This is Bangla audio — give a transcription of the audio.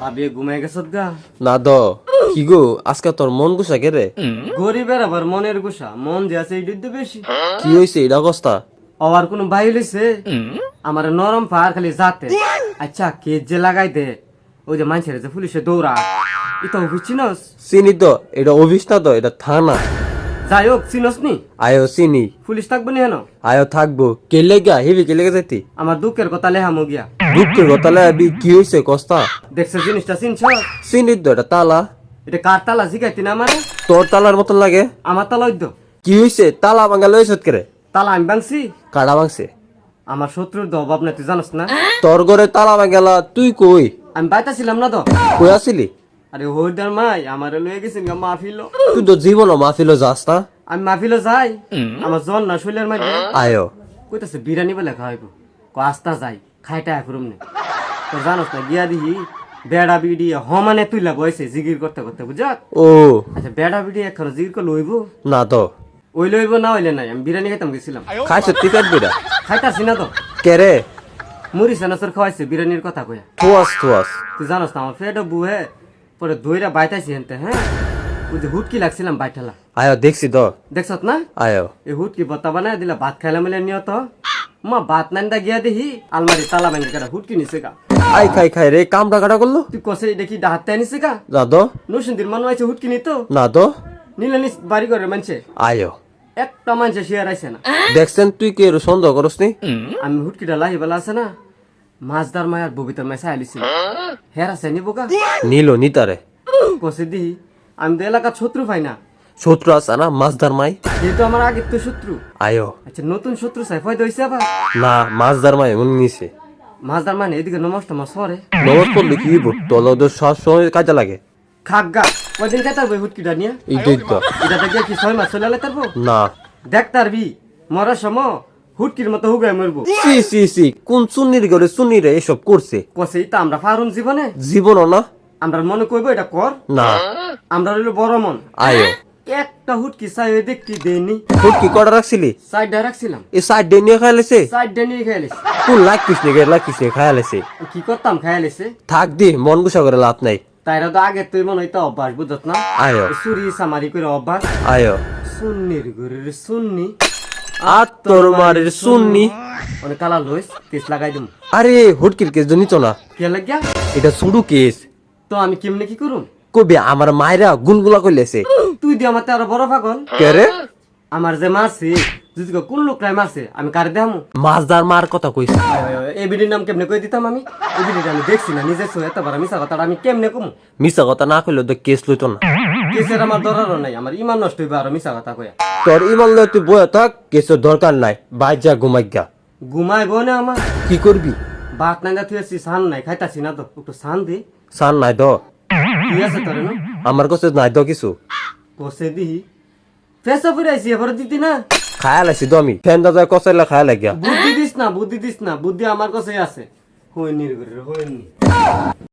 ভাবি ঘুমাই গেছত গা। না দ কি গো? আজকে তোর মন গুছা কে রে? গরিবের আবার মনের গুসা মন যে আছে এই তো বেশি। কি হয়েছে এটা অবস্থা? আবার কোনো ভাই লইছে আমার নরম পার খালি যাতে আচ্ছা কে যে লাগাই দে? ওই যে মানুষের যে পুলিশে দৌড়া। এটা অফিস চিনস? চিনি তো এটা অফিস না তো এটা থানা। যাই হোক চিনস নি? আয়ো চিনি। পুলিশ থাকব নি হেন? আয়ো থাকব। কে লেগা? হেবি কে লেগে যাইতি আমার দুঃখের কথা লেহামো গিয়া। দুঃখের গতালে আবি কি হয়েছে কস্তা? দেখছ জিনিসটা চিনছ? চিনি তো এটা তালা। এটা কার তালা? শিখাইতি না আমার? তোর তালার মতন লাগে। আমার তালা ওই কি হয়েছে তালা ভাঙা লইছত কে রে? তালা আমি ভাঙছি। কাটা ভাঙছে? আমার শত্রুর তো অভাব না তুই জানোস না? তোর ঘরে তালা ভাঙালা তুই কই? আমি বাইতাছিলাম না তো। কই আসিলি? আরে হইদার মাই আমার লয়ে গেছেন গা মাহফিল তুই তো জীবন মাহফিল যাস না? আমি মাহফিল যাই আমার জন না শৈলের মাঝে আয়ো। কইতাছে বিরিয়ানি বলে খাওয়াইব। ক আস্তা যাই খাইটা এখরম নে। তো জানোস না গিয়া দিহি বেড়া বিড়ি হমানে তুইলা বয়সে জিগির করতে করতে বুঝাত ও। আচ্ছা বেড়া বিড়ি এখন জিগির করলে হইব না তো। ওই লইব না হইলে নাই আমি বিরিয়ানি খাইতাম গেছিলাম। খাইছ টিকেট বিড়া? খাইতাছি না তো। কে রে? মুড়ি সেনাসর খাওয়াইছে বিরিয়ানির কথা কইয়া। থুয়াস থুয়াস। তুই জানোস না আমার ফেটও বুহে পরে দইরা বাইতাইছি হেনতে হ্যাঁ? ওই যে হুটকি লাগছিলাম বাইঠালা। আয়ো দেখছি তো দেখছত না? আয়ো। এই হুটকি বত্তা বানায় দিলা ভাত খাইলাম মিলে নিয়ত মা ভাত নান্দা গিয়া দেখি আলমারি তালা ভাঙি কাটা হুটকি নিছে গা। আই খাই খাই রে কামটা কাটা করল? তুই কষে দেখি ডাহাতে নিছে গা? না তো নসুন্দির মানুষ আছে হুটকি নিত। না তো নিলে নিস বাড়ি করে মানছে। আয়ো। একটা মানুষে শেয়ার আইছে না। দেখছেন তুই কি সন্দেহ করস নি আমি হুটকিটা লাহি বেলা আছে না মাছদার মায়ার ববিতার মায় হের আছে নিবো গা? নিল নিতারে। কষে দিহি আমি তো এলাকার শত্রু পাই না। শত্রু আছে না মাছদার মাই? যেহেতু আমার আগের তো শত্রু। আয়ো। আচ্ছা নতুন শত্রু চাই ফয়দা হয়েছে আবার? না মাছদার মাই মনে নিছে। মাছদার মানে এদিকে নমস্ত মাছ সরে নমস করলে কি হইব? তোর ওদের সব সময় কাজে লাগে। খাগা কদিন কাটার বই হুটকিটা নিয়ে এইটাই তো। এটা দেখে কি ছয় মাস চলে তারবো না। দেখ তারবি মরার সময়। হুটকির মতো হুগায় মরবো। সি সি সি কোন সুন্নির ঘরে সুন্নিরে এসব করছে? কষে তো আমরা ফারুম জীবনে। জীবনও না। আমরা মনে করব এটা কর। না। আমরা রইল বড় মন। আয়ো। একটা হুটকি চাই দেখতে দেয়নি ফুট কি কটা রাখছিলি? সাইডে রাখছিলাম। এই সাইড ডে নিয়ে খাইলেছে? সাইডে নিয়ে খেয়ালিস কোন লাগ কিসনে গে লাগ কিসনে খাইলেছে? কি করতাম খেয়ালিসে থাক দি মন গুছা করে লাভ নাই। তাইরা তো আগে তুই মনে হইতো অভ্যাস বুঝত না? আয়ো। চুরি সামারি করে অভ্যাস। আয়ো। সুন্নির ঘরের সুন্নি। আর তোর মারের সুন্নি। অনেক কালা লইস কেস লাগাই দিম। আরে হুটকির কেস কে লাগিয়া? এটা কেস। তো আমি কেমনে কি করুম? কবি আমার মায়েরা গুনগুলা করলেছে তুই দিয়ে আমার আরও বড় পাগল। কে রে? আমার যে মারছে যদি কোন লোকটাই মারছে আমি কার দেখামু? মাছদার মার কথা কইছে এই বিডির নাম কেমনে কই দিতাম আমি? এই আমি দেখছি না নিজে সো এত বড় মিশা কথাটা আমি কেমনে কমু? মিছা কথা না কইলে তো কেস লইতো না। কেসের আমার দরকারও নাই আমার ইমান নষ্ট হইবে আরও মিশা কথা কয়া তোর ইমান লয় তুই বয়ে থাক কেসের দরকার নাই বাই যা ঘুমাই গা। ঘুমাইবো না আমার। কি করবি? ভাত নাই তুই আছি সান নাই খাইতাছি না তো একটু সান দে। সান নাই তো কি আছে তোর না? আমার কাছে নাই তো কিছু। কষে দিহি পেশা পরে আইসি এবার দিতি না। খায়াল আছি তো আমি। ফ্যান দাদা কসাইলা খায়াল লাগিয়া। বুদ্ধি দিস না বুদ্ধি দিস না বুদ্ধি আমার কাছে আছে। হইনির হইনি।